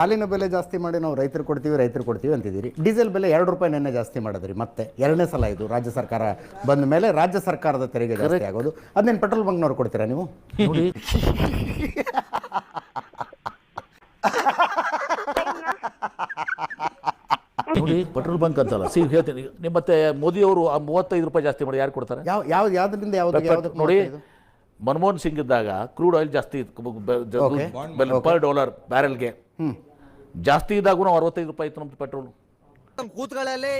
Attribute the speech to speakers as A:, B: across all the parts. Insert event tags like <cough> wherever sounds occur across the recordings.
A: ಹಾಲಿನ ಬೆಲೆ ಜಾಸ್ತಿ ಮಾಡಿ ನಾವು ರೈತರು ಕೊಡ್ತೀವಿ ರೈತರು ಕೊಡ್ತೀವಿ ಅಂತಿದ್ದೀರಿ. ಡೀಸೆಲ್ ಬೆಲೆ ಎರಡು ರೂಪಾಯಿ ನೆನ್ನೆ ಜಾಸ್ತಿ ಮಾಡಿದ್ರಿ ಮತ್ತೆ. ಎರಡನೇ ಸಲ ಇದು ರಾಜ್ಯ ಸರ್ಕಾರ ಬಂದ ಮೇಲೆ ರಾಜ್ಯ ಸರ್ಕಾರದ ತೆರಿಗೆ ಜಾಸ್ತಿ ಆಗೋದು. ಅದನ್ನೇನು ಪೆಟ್ರೋಲ್ ಬಂಕ್ನವ್ರು ಕೊಡ್ತೀರಾ ನೀವು?
B: ನೋಡಿ. ನೋಡಿ ಪೆಟ್ರೋಲ್ ಬಂಕ್ ಅಂತಲ್ಲ ಸಿ ಹೇಳ್ತೀನಿ. ನಿಮ್ಮ ಮತ್ತೆ ಮೋದಿಯವರು ಆ ಮೂವತ್ತೈದು ರೂಪಾಯಿ ಜಾಸ್ತಿ ಮಾಡಿ ಯಾರು ಕೊಡ್ತಾರೆ?
A: ಯಾವ ಯಾವ ಯಾವ್ದರಿಂದ ಯಾವ್ದು
B: ನೋಡಿ ಮನಮೋಹನ್ ಸಿಂಗ್ ಇದ್ದಾಗ ಕ್ರೂಡ್ ಆಯಿಲ್ ಜಾಸ್ತಿ
A: ಇತ್ತು.
B: ಪರ್ ಡಾಲರ್ ಬ್ಯಾರೆಲ್ಗೆ. ಜಾಸ್ತಿ ಇದ್ದಾಗೂ ನಾವು ಅರವತ್ತೈದು ರೂಪಾಯಿ ಇತ್ತು ನಮ್ದು ಪೆಟ್ರೋಲು
C: ಕೂತ್ಗಳಲ್ಲಿ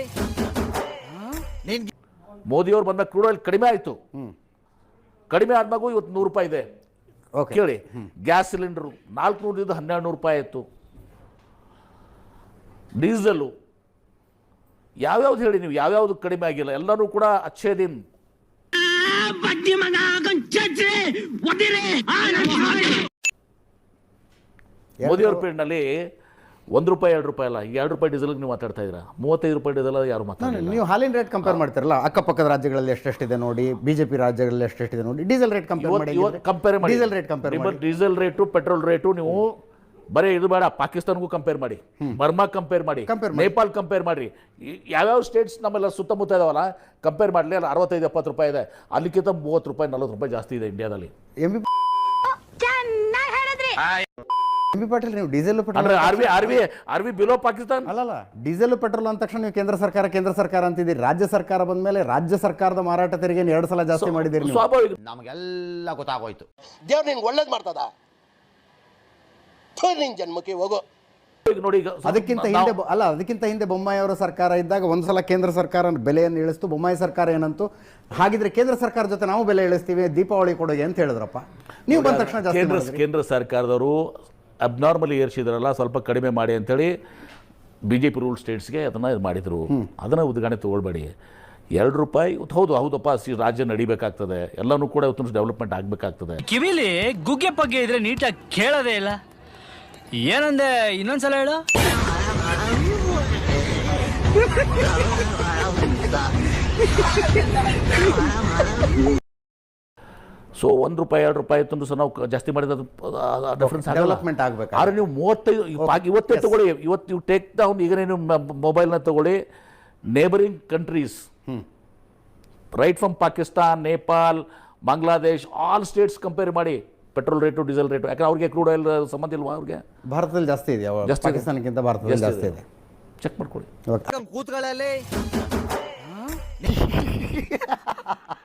C: ಮೋದಿಯವರು
B: ಮೋದಿ ಅವ್ರು ಬಂದಾಗ ಕ್ರೂಡ್ ಆಯಿಲ್ ಕಡಿಮೆ ಆಯಿತು. ಕಡಿಮೆ ಆದ್ಮಾಗೂ ಇವತ್ತು ನೂರು ರೂಪಾಯಿ ಇದೆ.
A: ಓಕೆ
B: ಕೇಳಿ ಗ್ಯಾಸ್ ಸಿಲಿಂಡರ್ ನಾಲ್ಕು ನೂರದಿಂದ ಹನ್ನೆರಡು ನೂರು ರೂಪಾಯಿ ಆಯಿತು. ಡೀಸೆಲು ಯಾವ್ಯಾವ್ದು ಹೇಳಿ ನೀವು ಯಾವ್ಯಾವ್ದು ಕಡಿಮೆ ಆಗಿಲ್ಲ ಎಲ್ಲರೂ ಕೂಡ ಅಚ್ಚೇ ದಿನ್ ಮೋದಿ ಅವ್ರ ಪೀರಿಯಡ್ನಲ್ಲಿ ಒಂದು ರೂಪಾಯಿ ಎರಡು ರೂಪಾಯಿ ಅಲ್ಲ ಈಗ ಎರಡು ರೂಪಾಯಿ ಡೀಸೆಲ್ಗೆ ನೀವು ಮಾತಾಡ್ತಾ ಇದ್ದೀರಾ ಮೂವತ್ತೈದು ರೂಪಾಯಿ ಡೀಸೆಲ್ ಯಾರು ಮಾತಾಡ್ತಾರೆ
A: ನೀವು ಹಾಲಿನ ರೇಟ್ ಕಂಪೇರ್ ಮಾಡ್ತಿರಲ್ಲ ಅಕ್ಕಪಕ್ಕದ ರಾಜ್ಯಗಳಲ್ಲಿ ಎಷ್ಟೆಷ್ಟಿದೆ ನೋಡಿ ಬಿಜೆಪಿ ರಾಜ್ಯಗಳಲ್ಲಿ ಎಷ್ಟೆಷ್ಟಿದೆ ನೋಡಿ ಡೀಸೆಲ್ ರೇಟ್ ಕಂಪೇರ್ ಮಾಡಿ
B: ಕಂಪೇರ್ ಮಾಡಿ.
A: ಡೀಸೆಲ್ ರೇಟ್ ಕಂಪೇರ್
B: ನಿಮ್ಮ
A: ಮಾಡಿ.
B: ಡೀಸೆಲ್ ರೇಟು ಪೆಟ್ರೋಲ್ ರೇಟು ನೀವು ಬರೀ ಇದು ಬೇಡ ಪಾಕಿಸ್ತಾನಗೂ ಕಂಪೇರ್ ಮಾಡಿ. ಬರ್ಮಾ ಕಂಪೇರ್ ಮಾಡಿ. ನೇಪಾಲ್ ಕಂಪೇರ್ ಮಾಡಿ. ಯಾವ್ಯಾವ ಸ್ಟೇಟ್ಸ್ ನಮ್ಮೆಲ್ಲ ಸುತ್ತಮುತ್ತ ಇದಾವಲ್ಲ ಕಂಪೇರ್ ಮಾಡಲಿ ಅಲ್ಲಿ ಅರವತ್ತೈದು ಎಪ್ಪತ್ತು ರೂಪಾಯಿ ಇದೆ. ಅಲ್ಲಿಕ್ಕಿಂತ ಮೂವತ್ತು ರೂಪಾಯಿ ನಲ್ವತ್ತು ರೂಪಾಯಿ ಜಾಸ್ತಿ ಇದೆ ಇಂಡಿಯಾದಲ್ಲಿ
A: M B M B Patil ನೀವು ಡೀಸೆಲ್ ಪೆಟ್ರೋಲ್
B: ಅಂದ್ರೆ R V R V R V below Pakistan
A: ಅಲ್ಲಲ್ಲ ಡೀಸೆಲ್ ಪೆಟ್ರೋಲ್ ಅಂದ ತಕ್ಷಣ ನೀವು ಕೇಂದ್ರ ಸರ್ಕಾರ ಕೇಂದ್ರ ಸರ್ಕಾರ ಅಂತಿದ್ದೀರಿ. ರಾಜ್ಯ ಸರ್ಕಾರ ಬಂದ ಮೇಲೆ ರಾಜ್ಯ ಸರ್ಕಾರದ ಮಾರಾಟ ತೆರಿಗೆ ಎರಡು ಸಲ ಜಾಸ್ತಿ ಮಾಡಿದ್ದೀರಿ ನೀವು.
B: ಸ್ವಾಭಾವಿಕ
C: ನಮಗೆಲ್ಲ ಗೊತ್ತಾಗೋಯ್ತು.
D: ದೇವ್ರು ನಿನ್ಗೆ ಒಳ್ಳೇದು ಮಾಡ್ತದ? ಥು, ನಿನ್ ಜನ್ಮಕ್ಕೆ ಹೋಗೋ.
B: ಈಗ ನೋಡಿ ಈಗ
A: ಅದಕ್ಕಿಂತ
B: ನಾವು-
A: ಹಿಂದೆ ಬೊ- ಅಲ್ಲ ಅದಕ್ಕಿಂತ ಹಿಂದೆ ಬೊಮ್ಮಾಯಿ ಅವರ ಸರ್ಕಾರ ಇದ್ದಾಗ ಒಂದ್ಸಲ ಕೇಂದ್ರ ಸರ್ಕಾರ ಬೆಲೆಯನ್ನು ಇಳಿಸ್ತು. ಬೊಮ್ಮಾಯಿ ಸರ್ಕಾರ ಏನಂತು? ಹಾಗಿದ್ರೆ ಕೇಂದ್ರ ಸರ್ಕಾರ ಜೊತೆ ನಾವು ಬೆಲೆ ಇಳಿಸ್ತೀವಿ ದೀಪಾವಳಿ ಕೊಡುಗೆ ಅಂತ ಹೇಳಿದ್ರಪ್ಪ. ನೀವು ಬಂದ ತಕ್ಷಣ ಜಾಸ್ತಿ
B: ಕೇಂದ್ರ
A: ಮಾಡಿದ್ರಿ.
B: ಕೇಂದ್ರ ಸರ್ಕಾರದವರು ಅಬ್ನಾರ್ಮಲಿ ಏರ್ಸಿದ್ರಲ್ಲ ಸ್ವಲ್ಪ ಕಡಿಮೆ ಮಾಡಿ ಅಂಥೇಳಿ ಬಿ ಜೆ ಪಿ ರೂಲ್ ಸ್ಟೇಟ್ಸ್ಗೆ ಅದನ್ನು ಇದು ಮಾಡಿದರು. ಅದನ್ನು ಉದ್ಘಾಟನೆ ತೊಗೊಳ್ಬೇಡಿ. ಎರಡು ರೂಪಾಯಿ ಇವತ್ತು ಹೌದು ಹೌದಪ್ಪ ಸಿ ರಾಜ್ಯ ನಡಿಬೇಕಾಗ್ತದೆ. ಎಲ್ಲನೂ ಕೂಡ ಇವತ್ತು ಡೆವಲಪ್ಮೆಂಟ್ ಆಗಬೇಕಾಗ್ತದೆ.
E: ಕಿವಿಲಿ ಗುಗ್ಗೆ ಪಗ್ಗೆ ಇದ್ರೆ ನೀಟಾಗಿ ಕೇಳೋದೇ ಇಲ್ಲ. ಏನಂದೆ ಇನ್ನೊಂದ್ಸಲ ಹೇಳು. <laughs>
B: ಸೊ ಒಂದು ರೂಪಾಯಿ ಎರಡು ರೂಪಾಯಿ ತಂದು ಸಹ ನಾವು ಜಾಸ್ತಿ ಮಾಡಿದ ಡಿಫ್ರೆನ್ಸ್
A: ಡೆವಲಪ್ಮೆಂಟ್ ಆಗ್ಬೇಕು.
B: ಆದ್ರೆ ನೀವು ಮೂವತ್ತೈದು ಇವತ್ತೇ. ತಗೊಳ್ಳಿ. ಇವತ್ತು ನೀವು ಟೇಕ್ ಡೌನ್ ಈಗ ನೀವು ಮೊಬೈಲ್ನ ತಗೊಳ್ಳಿ. Neighbouring countries right from Pakistan Nepal Bangladesh all states compare ಮಾಡಿ. ಪೆಟ್ರೋಲ್ ರೇಟು ಡೀಸೆಲ್ ರೇಟು ಯಾಕಂದ್ರೆ ಅವ್ರಿಗೆ ಕ್ರೂಡ್ ಆಯಿಲ್ ಸಂಬಂಧ ಇಲ್ವಾ ಅವ್ರಿಗೆ?
A: ಭಾರತದಲ್ಲಿ ಜಾಸ್ತಿ ಇದೆ
B: ಜಾಸ್ತಿ
A: ಪಾಕಿಸ್ತಾನಕ್ಕಿಂತ ಭಾರತದಲ್ಲಿ ಜಾಸ್ತಿ ಇದೆ.
B: ಚೆಕ್ ಮಾಡ್ಕೊಳ್ಳಿ.
C: ಕೂತ್ಗಳಲ್ಲಿ <laughs>